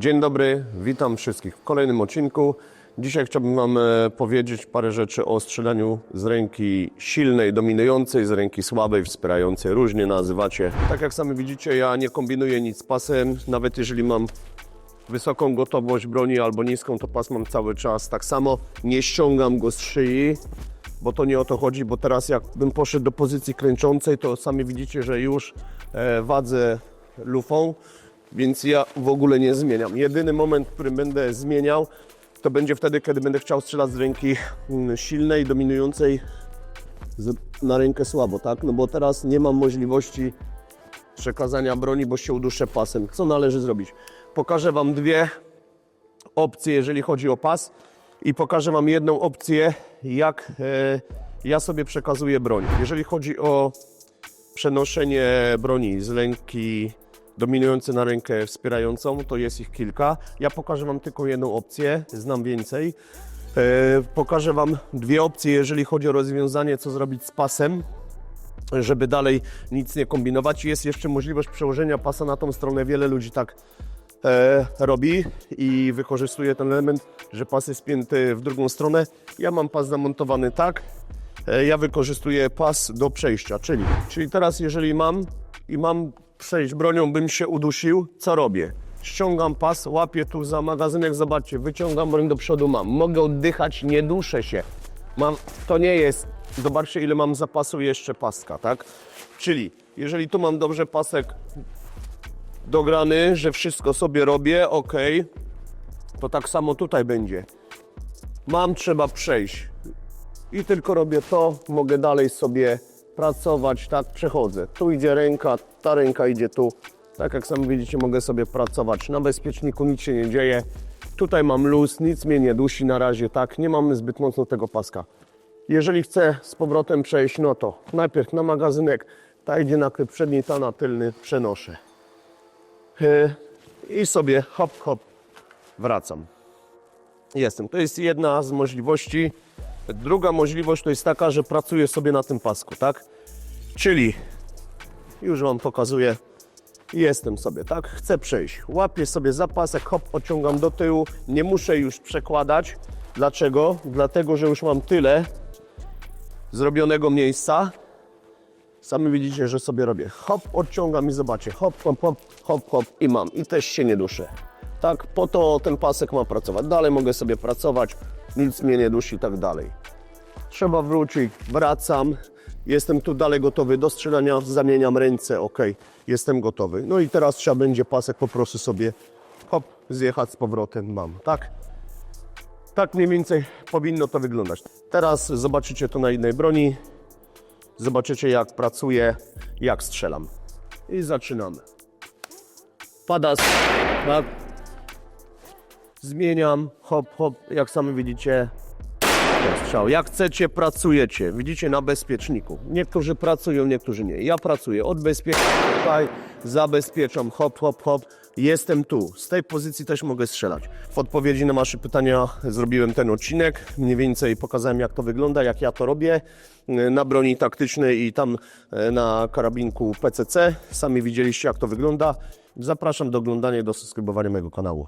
Dzień dobry, witam wszystkich w kolejnym odcinku. Dzisiaj chciałbym Wam e, powiedzieć parę rzeczy o strzelaniu z ręki silnej, dominującej, z ręki słabej, wspierającej. Różnie nazywacie. Tak jak sami widzicie, ja nie kombinuję nic z pasem, nawet jeżeli mam wysoką gotowość broni albo niską, to pas mam cały czas. Tak samo nie ściągam go z szyi, bo to nie o to chodzi, bo teraz jakbym poszedł do pozycji kręczącej, to sami widzicie, że już e, wadzę lufą, więc ja w ogóle nie zmieniam. Jedyny moment, w którym będę zmieniał, to będzie wtedy, kiedy będę chciał strzelać z ręki mm, silnej, dominującej na rękę słabo, tak? No bo teraz nie mam możliwości przekazania broni, bo się uduszę pasem. Co należy zrobić? Pokażę Wam dwie opcje, jeżeli chodzi o pas i pokażę Wam jedną opcję, jak e, ja sobie przekazuję broń. Jeżeli chodzi o przenoszenie broni z ręki dominującej na rękę wspierającą, to jest ich kilka. Ja pokażę Wam tylko jedną opcję, znam więcej. E, pokażę Wam dwie opcje, jeżeli chodzi o rozwiązanie, co zrobić z pasem, żeby dalej nic nie kombinować. Jest jeszcze możliwość przełożenia pasa na tą stronę. Wiele ludzi tak e, robi i wykorzystuje ten element, że pas jest spięty w drugą stronę. Ja mam pas zamontowany tak. E, ja wykorzystuję pas do przejścia, czyli, czyli teraz jeżeli mam i mam przejść bronią, bym się udusił, co robię? Ściągam pas, łapię tu za magazynek, zobaczcie, wyciągam broń do przodu, mam. Mogę oddychać, nie duszę się. Mam, to nie jest, zobaczcie ile mam zapasu jeszcze paska, tak? Czyli jeżeli tu mam dobrze pasek dograny, że wszystko sobie robię, ok, to tak samo tutaj będzie. Mam, trzeba przejść i tylko robię to, mogę dalej sobie pracować, tak, przechodzę. Tu idzie ręka, ta ręka idzie tu. Tak jak sami widzicie, mogę sobie pracować. Na bezpieczniku nic się nie dzieje. Tutaj mam luz, nic mnie nie dusi na razie, tak, nie mamy zbyt mocno tego paska. Jeżeli chcę z powrotem przejść, no to najpierw na magazynek, ta idzie na kryp przedni, ta na tylny, przenoszę. I sobie hop, hop, wracam. Jestem. To jest jedna z możliwości. Druga możliwość to jest taka, że pracuję sobie na tym pasku, tak? Czyli już Wam pokazuję. Jestem sobie, tak? Chcę przejść. Łapię sobie zapasek, hop, ociągam do tyłu. Nie muszę już przekładać. Dlaczego? Dlatego, że już mam tyle zrobionego miejsca. Sami widzicie, że sobie robię hop, odciągam i zobaczcie, hop, hop, hop, hop, hop i mam. I też się nie duszę. Tak, po to ten pasek ma pracować. Dalej mogę sobie pracować, nic mnie nie dusi i tak dalej. Trzeba wrócić, wracam. Jestem tu dalej gotowy do strzelania, zamieniam ręce, ok, jestem gotowy. No i teraz trzeba będzie pasek po prostu sobie hop, zjechać z powrotem, mam, tak? Tak mniej więcej powinno to wyglądać. Teraz zobaczycie to na innej broni. Zobaczycie jak pracuję, jak strzelam. I zaczynamy. Pada, s- tak. Zmieniam, hop, hop, jak sami widzicie, strzał. Jak chcecie, pracujecie. Widzicie na bezpieczniku. Niektórzy pracują, niektórzy nie. Ja pracuję od bezpiecznika tutaj, zabezpieczam, hop, hop, hop. Jestem tu. Z tej pozycji też mogę strzelać. W odpowiedzi na Wasze pytania zrobiłem ten odcinek. Mniej więcej pokazałem, jak to wygląda, jak ja to robię e, na broni taktycznej i tam e, na karabinku PCC. Sami widzieliście, jak to wygląda. Zapraszam do oglądania i do subskrybowania mojego kanału.